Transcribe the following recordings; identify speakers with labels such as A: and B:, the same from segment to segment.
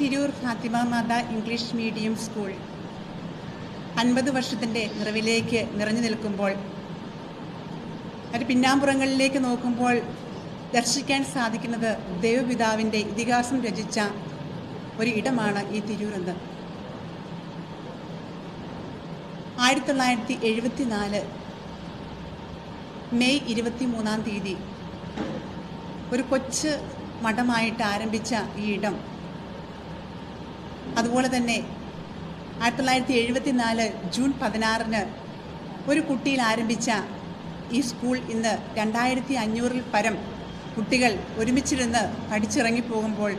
A: Tirur Fathima Matha English medium school. അൻപത് വർഷത്തിന്റെ നിറവിലേക്ക് നിറഞ്ഞു നിൽക്കുമ്പോൾ അത് പിന്നാമ്പുറങ്ങളിലേക്ക് നോക്കുമ്പോൾ ദർശിക്കാൻ സാധിക്കുന്നത് ദൈവപിതാവിന്റെ ഇതിഹാസം രചിച്ച ഒരു ഇടമാണ് ഈ തിരൂർ എന്ന് ആയിരത്തി തൊള്ളായിരത്തി എഴുപത്തി നാല് മെയ് ഇരുപത്തി മൂന്നാം തീയതി ഒരു കൊച്ച് മഠമായിട്ട് ആരംഭിച്ച ഈ ഇടം അതുപോലെ തന്നെ ആയിരത്തി തൊള്ളായിരത്തി എഴുപത്തി നാല് ജൂൺ പതിനാറിന് ഒരു കുട്ടിയിൽ ആരംഭിച്ച ഈ സ്കൂൾ ഇന്ന് രണ്ടായിരത്തി അഞ്ഞൂറിൽ പരം കുട്ടികൾ ഒരുമിച്ചിരുന്ന് പഠിച്ചിറങ്ങിപ്പോകുമ്പോൾ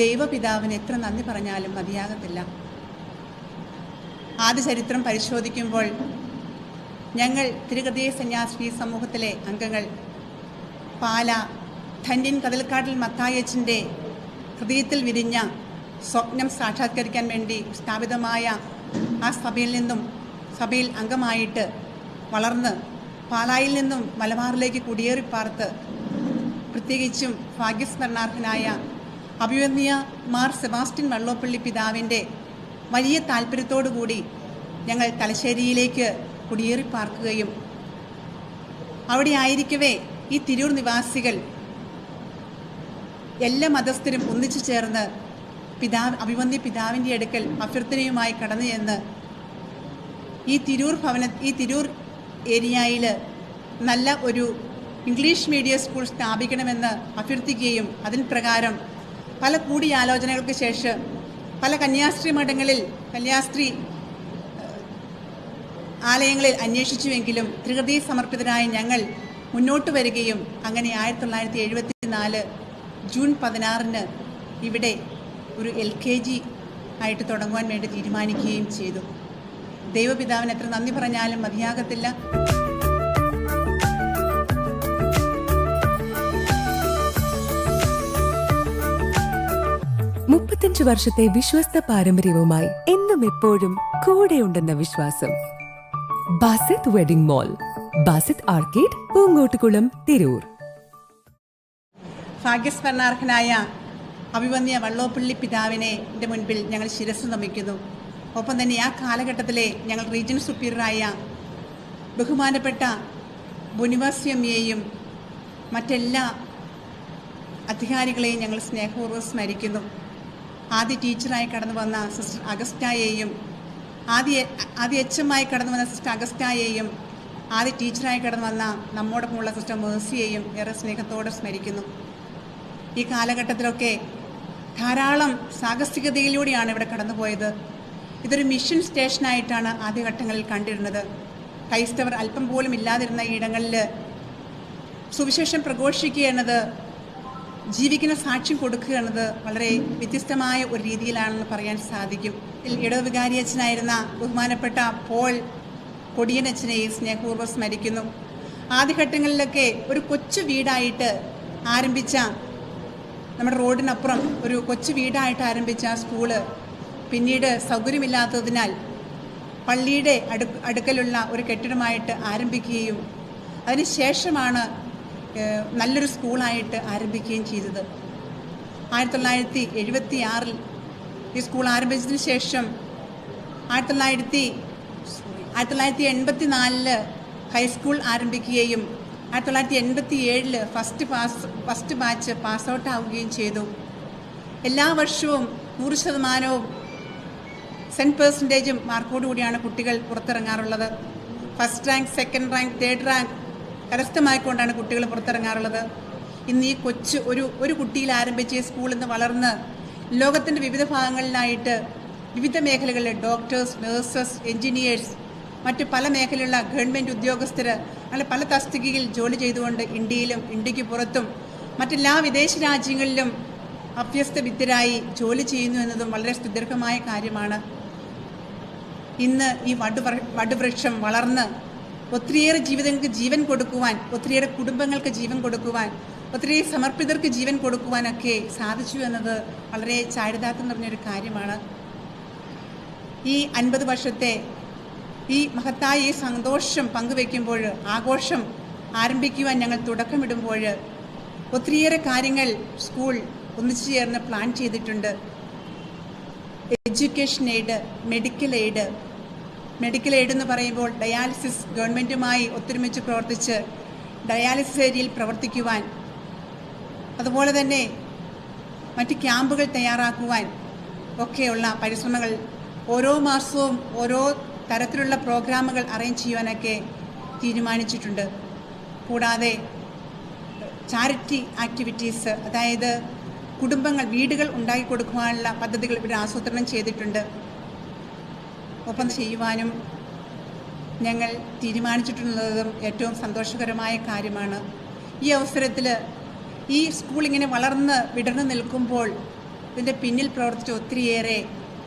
A: ദൈവപിതാവിന് എത്ര നന്ദി പറഞ്ഞാലും മതിയാകത്തില്ല. ആദ്യ ചരിത്രം പരിശോധിക്കുമ്പോൾ ഞങ്ങൾ തിരുകൃതീയ സന്യാസി സമൂഹത്തിലെ അംഗങ്ങൾ പാല ധന്യൻ കതിൽക്കാട്ടിൽ മത്തായച്ചന്റെ ഹൃദയത്തിൽ വിരിഞ്ഞ സ്വപ്നം സാക്ഷാത്കരിക്കാൻ വേണ്ടി സ്ഥാപിതമായ ആ സഭയിൽ നിന്നും സഭയിൽ അംഗമായിട്ട് വളർന്ന് പാലായിൽ നിന്നും മലബാറിലേക്ക് കുടിയേറി പാർത്ത് പ്രത്യേകിച്ചും ഭാഗ്യസ്മരണാർഹനായ അഭിവന്യ മാർ സെബാസ്റ്റ്യൻ വള്ളോപ്പള്ളി പിതാവിന്റെ വലിയ താല്പര്യത്തോടുകൂടി ഞങ്ങൾ തലശ്ശേരിയിലേക്ക് കുടിയേറി പാർക്കുകയും അവിടെ ആയിരിക്കവേ ഈ തിരൂർ നിവാസികൾ എല്ലാ മതസ്ഥരും ഒന്നിച്ചു ചേർന്ന് പിതാവ് അഭിമന്യ പിതാവിന്റെ അടുക്കൽ അഭ്യർത്ഥനയുമായി കടന്നു ചെന്ന് ഈ തിരൂർ ഭവന ഈ തിരൂർ ഏരിയയിൽ നല്ല ഒരു ഇംഗ്ലീഷ് മീഡിയം സ്കൂൾ സ്ഥാപിക്കണമെന്ന് അഭ്യർത്ഥിക്കുകയും അതിന് പ്രകാരം പല കൂടിയാലോചനകൾക്ക് ശേഷം പല കന്യാസ്ത്രീ മഠങ്ങളിൽ കന്യാസ്ത്രീ ആലയങ്ങളിൽ അന്വേഷിച്ചുവെങ്കിലും ത്രികൃതി സമർപ്പിതരായ ഞങ്ങൾ മുന്നോട്ട് വരികയും അങ്ങനെ ആയിരത്തി തൊള്ളായിരത്തി എഴുപത്തി നാല് ജൂൺ പതിനാറിന് ഇവിടെ ഒരു എൽ കെ ജി ആയിട്ട് തുടങ്ങുവാൻ വേണ്ടി തീരുമാനിക്കുകയും ചെയ്തു. ദൈവപിതാവിന് എത്ര നന്ദി പറഞ്ഞാലും മതിയാകത്തില്ല.
B: മുപ്പത്തഞ്ച് വർഷത്തെ വിശ്വസ്ത പാരമ്പര്യവുമായി എന്നും എപ്പോഴും കൂടെയുണ്ടെന്ന വിശ്വാസം. Basith wedding mall Basith arcade Poongottukulam Tirur.
A: ഭാഗ്യസ്മരണാർഹനായ അഭിവന്യ വള്ളോപ്പള്ളി പിതാവിനെ എന്റെ മുൻപിൽ ഞങ്ങൾ ശിരസ് നമിക്കുന്നു. ഒപ്പം തന്നെ ആ കാലഘട്ടത്തിലെ ഞങ്ങൾ റീജിയൻ സുപ്പീരിയറായ ബഹുമാനപ്പെട്ട ബൊനിവാസ്യമ്മയെയും മറ്റെല്ലാ അധികാരികളെയും ഞങ്ങൾ സ്നേഹപൂർവം സ്മരിക്കുന്നു. ആദ്യ ടീച്ചറായി കടന്നു വന്ന സിസ്റ്റർ അഗസ്റ്റായെയും ആദ്യ ആദ്യ എച്ച് എം ആയി കടന്നു വന്ന സിസ്റ്റർ അഗസ്റ്റായെയും ആദ്യ ടീച്ചറായി കടന്നു വന്ന നമ്മോടൊപ്പമുള്ള സിസ്റ്റർ മേഴ്സിയെയും ഏറെ സ്നേഹത്തോടെ സ്മരിക്കുന്നു. ഈ കാലഘട്ടത്തിലൊക്കെ ധാരാളം സാഹസികതയിലൂടെയാണ് ഇവിടെ കടന്നുപോയത്. ഇതൊരു മിഷൻ സ്റ്റേഷനായിട്ടാണ് ആദ്യഘട്ടങ്ങളിൽ കണ്ടിരുന്നത്. ക്രൈസ്തവർ അല്പം പോലും ഇല്ലാതിരുന്ന ഈ ഇടങ്ങളിൽ സുവിശേഷം പ്രഘോഷിക്കുക എന്നത് ജീവിക്കുന്ന സാക്ഷ്യം കൊടുക്കുക എന്നത് വളരെ വ്യത്യസ്തമായ ഒരു രീതിയിലാണെന്ന് പറയാൻ സാധിക്കും. ഇതിൽ ഇടവികാരി അച്ഛനായിരുന്ന ബഹുമാനപ്പെട്ട പോൾ കൊടിയനച്ഛനെ സ്നേഹപൂർവം സ്മരിക്കുന്നു. ആദ്യഘട്ടങ്ങളിലൊക്കെ ഒരു കൊച്ചു വീടായിട്ട് ആരംഭിച്ച നമ്മുടെ റോഡിനപ്പുറം ഒരു കൊച്ചു വീടായിട്ട് ആരംഭിച്ച സ്കൂൾ പിന്നീട് സൗകര്യമില്ലാത്തതിനാൽ പള്ളിയുടെ അടു അടുക്കലുള്ള ഒരു കെട്ടിടമായിട്ട് ആരംഭിക്കുകയും അതിനുശേഷമാണ് നല്ലൊരു സ്കൂളായിട്ട് ആരംഭിക്കുകയും ചെയ്തത്. ആയിരത്തി തൊള്ളായിരത്തി എഴുപത്തി ആറിൽ ഈ സ്കൂൾ ആരംഭിച്ചതിന് ശേഷം ആയിരത്തി തൊള്ളായിരത്തി ആയിരത്തി തൊള്ളായിരത്തി എൺപത്തി നാലിൽ ഹൈസ്കൂൾ ആരംഭിക്കുകയും ആയിരത്തി തൊള്ളായിരത്തി എൺപത്തി ഏഴിൽ first pass first batch pass out ആവുകയും ചെയ്തു. എല്ലാ വർഷവും നൂറ് ശതമാനവും സെന്റ് പേഴ്സന്റേജും മാർക്കോടുകൂടിയാണ് കുട്ടികൾ പുറത്തിറങ്ങാറുള്ളത്. First rank second rank third rank കരസ്ഥമായിക്കൊണ്ടാണ് കുട്ടികൾ പുറത്തിറങ്ങാറുള്ളത്. ഇന്ന് ഈ കൊച്ചു ഒരു ഒരു കുട്ടിയിൽ ആരംഭിച്ച സ്കൂളിൽ നിന്ന് വളർന്ന് ലോകത്തിന്റെ വിവിധ ഭാഗങ്ങളിലായിട്ട് വിവിധ മേഖലകളിലെ ഡോക്ടേഴ്സ് നഴ്സസ് എഞ്ചിനീയേഴ്സ് മറ്റ് പല മേഖലയിലുള്ള ഗവൺമെന്റ് ഉദ്യോഗസ്ഥർ അങ്ങനെ പല തസ്തികയിൽ ജോലി ചെയ്തുകൊണ്ട് ഇന്ത്യയിലും ഇന്ത്യയ്ക്ക് പുറത്തും മറ്റെല്ലാ വിദേശ രാജ്യങ്ങളിലും അഭ്യസ്ത വിദ്യരായി ജോലി ചെയ്യുന്നു എന്നതും വളരെ സുദീർഘമായ കാര്യമാണ്. ഇന്ന് ഈ വടുവൃ വടുവൃക്ഷം വളർന്ന് ഒത്തിരിയേറെ ജീവിതങ്ങൾക്ക് ജീവൻ കൊടുക്കുവാൻ ഒത്തിരിയേറെ കുടുംബങ്ങൾക്ക് ജീവൻ കൊടുക്കുവാൻ ഒത്തിരി സമർപ്പിതർക്ക് ജീവൻ കൊടുക്കുവാനൊക്കെ സാധിച്ചു എന്നത് വളരെ ചാരിതാർത്ഥം നിറഞ്ഞൊരു കാര്യമാണ്. ഈ അൻപത് വർഷത്തെ ഈ മഹത്തായ ഈ സന്തോഷം പങ്കുവെക്കുമ്പോൾ ആഘോഷം ആരംഭിക്കുവാൻ ഞങ്ങൾ തുടക്കമിടുമ്പോൾ ഒത്തിരിയേറെ കാര്യങ്ങൾ സ്കൂൾ ഒന്നിച്ചു ചേർന്ന് പ്ലാൻ ചെയ്തിട്ടുണ്ട്. Education aid medical aid medical aid എന്ന് പറയുമ്പോൾ ഡയാലിസിസ് ഗവൺമെന്റുമായി ഒത്തൊരുമിച്ച് പ്രവർത്തിച്ച് ഡയാലിസിസ് ഏരിയയിൽ പ്രവർത്തിക്കുവാൻ അതുപോലെ തന്നെ മറ്റ് ക്യാമ്പുകൾ തയ്യാറാക്കുവാൻ ഒക്കെയുള്ള പരിശ്രമങ്ങൾ ഓരോ മാസവും ഓരോ തരത്തിലുള്ള പ്രോഗ്രാമുകൾ അറേഞ്ച് ചെയ്യുവാനൊക്കെ തീരുമാനിച്ചിട്ടുണ്ട്. കൂടാതെ ചാരിറ്റി ആക്ടിവിറ്റീസ് അതായത് കുടുംബങ്ങൾ വീടുകൾ ഉണ്ടാക്കി കൊടുക്കുവാനുള്ള പദ്ധതികൾ ഇവിടെ ആസൂത്രണം ചെയ്തിട്ടുണ്ട്. ഒപ്പം ചെയ്യുവാനും ഞങ്ങൾ തീരുമാനിച്ചിട്ടുള്ളതും ഏറ്റവും സന്തോഷകരമായ കാര്യമാണ്. ഈ അവസരത്തിൽ ഈ സ്കൂൾ ഇങ്ങനെ വളർന്ന് വിടർന്നു നിൽക്കുമ്പോൾ ഇതിന്റെ പിന്നിൽ പ്രവർത്തിച്ച ഒത്തിരിയേറെ